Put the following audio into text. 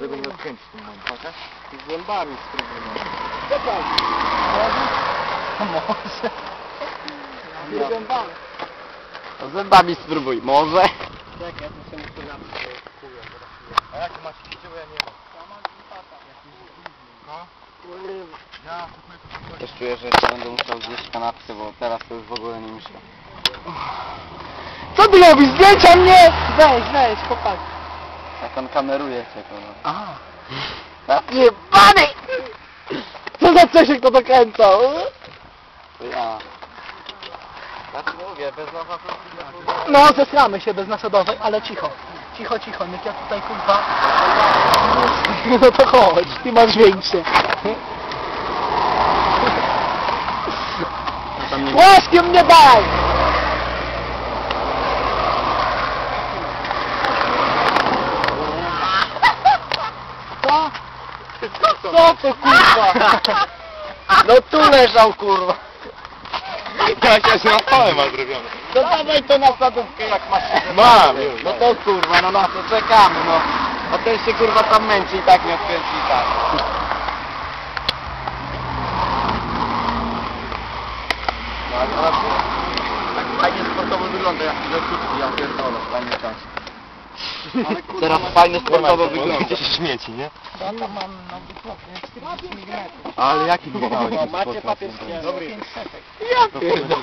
Żeby nie odkręcić tym moim, chociaż? Z zębami spróbujmy. Czekaj. Może. Z zębami. Z zębami spróbuj, może. Czekaj, to się muszę napić. A jak masz iście, bo ja nie mam. No, ja kupuję to Też czuję, że jeszcze będę musiał zjeść kanapkę, bo teraz to już w ogóle nie myślę. Co ty robisz? Zdjęcia mnie! Weź, weź, chłopak. Jak on kameruje cię, kurwa. A. Jebany! Co za Czesiek to dokręcał? Ja. Tak mówię, bez No, zesramy się bez nasadowej, ale cicho. Cicho, cicho, niech ja tutaj kurwa... No to chodź, ty masz większe. Nie Łaskiem mnie daj! Co? Co to kurwa? No tu leżał, kurwa. Ja się na stałe ma zrobione. To dawaj to na sadówkę, jak masz Mam, już, No to kurwa, no na to czekamy, no. A ten się kurwa tam męczy i tak nie odkręci i tak. No ale teraz tak fajnie sportowo wygląda, jak tyle krótki, ja pierdolę, w fajny czas. Teraz fajnie sportowo wygląda. śmieci, nie? Ja to mam na dosłownie 40 mm. Ale jaki wydałeś O, macie papier Dobry. Dobry. 5 setek. Ja pierdolę.